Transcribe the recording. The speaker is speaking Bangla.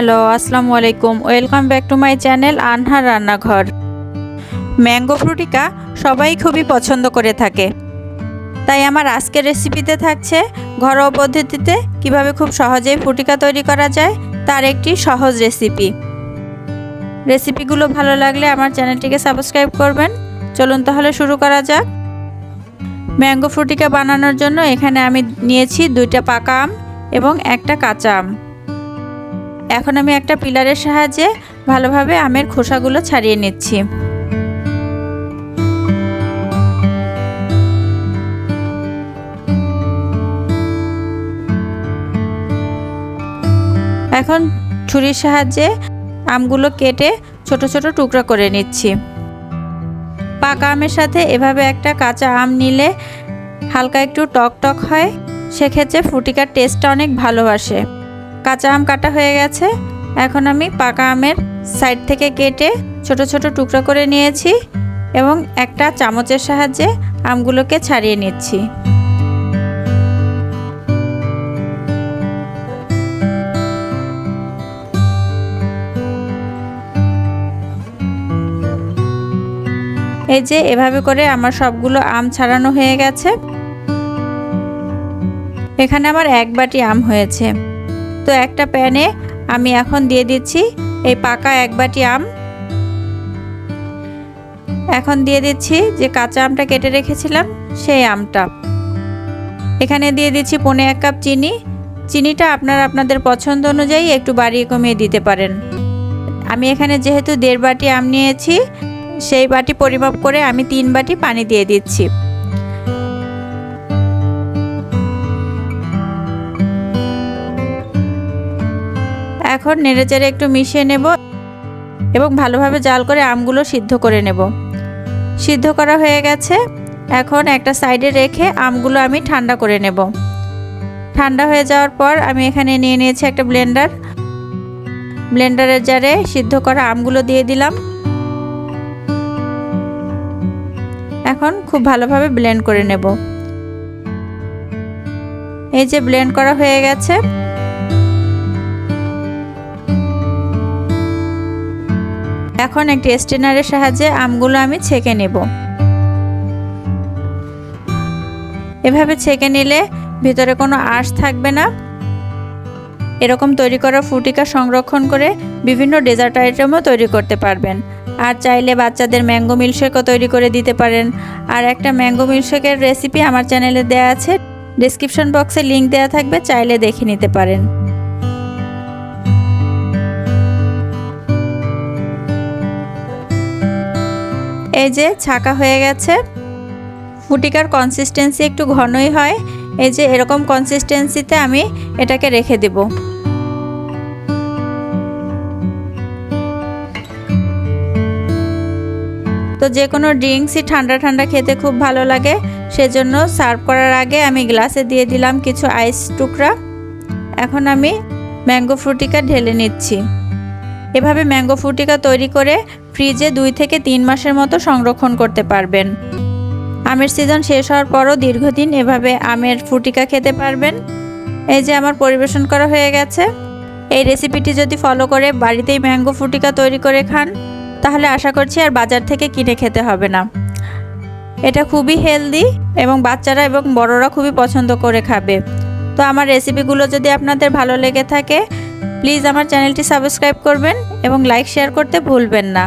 হ্যালো, আসসালামু আলাইকুম। Welcome back to my channel Anhar Rannaghor. Mango Frutika সবাই খুবই পছন্দ করে থাকে। তাই আমার আজকের রেসিপিতে থাকছে ঘরোয়া পদ্ধতিতে কীভাবে খুব সহজেই ফ্রুটিকা তৈরি করা যায়, তার একটি সহজ রেসিপি রেসিপিগুলো ভালো লাগলে আমার চ্যানেলটিকে সাবস্ক্রাইব করবেন। চলুন তাহলে শুরু করা যাক। ম্যাঙ্গো ফ্রুটিকা বানানোর জন্য এখানে আমি নিয়েছি দুইটা পাকা আম এবং একটা কাঁচা আম। এখন আমি একটা পিলারের সাহায্যে ভালোভাবে আমের খোসাগুলো ছাড়িয়ে নিচ্ছি। এখন ছুরির সাহায্যে আমগুলো কেটে ছোট ছোট টুকরা করে নিচ্ছি। পাকা আমের সাথে এভাবে একটা কাঁচা আম নিলে হালকা একটু টক টক হয়, সেক্ষেত্রে ফ্রুটিকার টেস্টটা অনেক ভালো আসে। কাঁচা আম কাটা হয়ে গেছে। এখন আমি পাকা আমের সাইড থেকে কেটে ছোট ছোট টুকরা করে নিয়েছি এবং একটা চামচের সাহায্যে আমগুলোকে ছাড়িয়ে নিচ্ছি। এই যে এভাবে করে আমার সবগুলো আম ছাড়ানো হয়ে গেছে। এখানে আমার এক বাটি আম হয়েছে। তো একটা প্যানে আমি এখন দিয়ে দিচ্ছি এই পাকা এক বাটি আম। এখন দিয়ে দিচ্ছি যে কাঁচা আমটা কেটে রেখেছিলাম, সেই আমটা। এখানে দিয়ে দিচ্ছি পনে এক কাপ চিনি। চিনিটা আপনারা আপনাদের পছন্দ অনুযায়ী একটু বাড়িয়ে কমিয়ে দিতে পারেন। আমি এখানে যেহেতু দেড় বাটি আম নিয়েছি, সেই বাটি পরিমাপ করে আমি তিন বাটি পানি দিয়ে দিচ্ছি। এখন নেড়েচেড়ে একটু মিশিয়ে নেব এবং ভালোভাবে জাল করে আমগুলো সিদ্ধ করে নেব। সিদ্ধ করা হয়ে গেছে। এখন একটা সাইডে রেখে আমগুলো আমি ঠান্ডা করে নেব। ঠান্ডা হয়ে যাওয়ার পর আমি এখানে নিয়ে নিয়েছি একটা ব্লেন্ডার। ব্লেন্ডারের জারে সিদ্ধ করা আমগুলো দিয়ে দিলাম। এখন খুব ভালোভাবে ব্লেন্ড করে নেব। এই যে ব্লেন্ড করা হয়ে গেছে এখন একটি স্টেনারের সাহায্যে আমগুলো আমি ছেঁকে নেব। এভাবে ছেঁকে নিলে ভিতরে কোনো আঁশ থাকবে না। এরকম তৈরি করা ফুটিকা সংরক্ষণ করে বিভিন্ন ডেজার্ট আইটেমও তৈরি করতে পারবেন। আর চাইলে বাচ্চাদের ম্যাঙ্গো মিল্কশেকও তৈরি করে দিতে পারেন। আর একটা ম্যাঙ্গো মিল্কশেকের রেসিপি আমার চ্যানেলে দেওয়া আছে। ডিসক্রিপশন বক্সে লিংক দেওয়া থাকবে, চাইলে দেখে নিতে পারেন। এই যে ছাকা হয়ে গেছে। ফুটিকার কনসিস্টেন্সি একটু ঘনই হয়। এই যে এরকম কনসিস্টেন্সিতে আমি এটাকে রেখে দেব। তো যে কোনো ড্রিঙ্কসই ঠান্ডা ঠান্ডা খেতে খুব ভালো লাগে। সেজন্য সার্ভ করার আগে আমি গ্লাসে দিয়ে দিলাম কিছু আইস টুকরা। এখন আমি ম্যাঙ্গো ফ্রুটিকা ঢেলে নিচ্ছি। এভাবে ম্যাঙ্গো ফ্রুটিকা তৈরি করে ফ্রিজে দুই থেকে তিন মাসের মতো সংরক্ষণ করতে পারবেন। আমের সিজন শেষ হওয়ার পরও দীর্ঘদিন এভাবে আমের ফুটিকা খেতে পারবেন। এই যে আমার পরিবেশন করা হয়ে গেছে। এই রেসিপিটি যদি ফলো করে বাড়িতেই ম্যাঙ্গো ফুটিকা তৈরি করে খান, তাহলে আশা করছি আর বাজার থেকে কিনে খেতে হবে না। এটা খুবই হেলদি এবং বাচ্চারা এবং বড়রা খুবই পছন্দ করে খাবে। তো আমার রেসিপিগুলো যদি আপনাদের ভালো লেগে থাকে, প্লিজ আমার চ্যানেলটি সাবস্ক্রাইব করবেন এবং লাইক, শেয়ার করতে ভুলবেন না।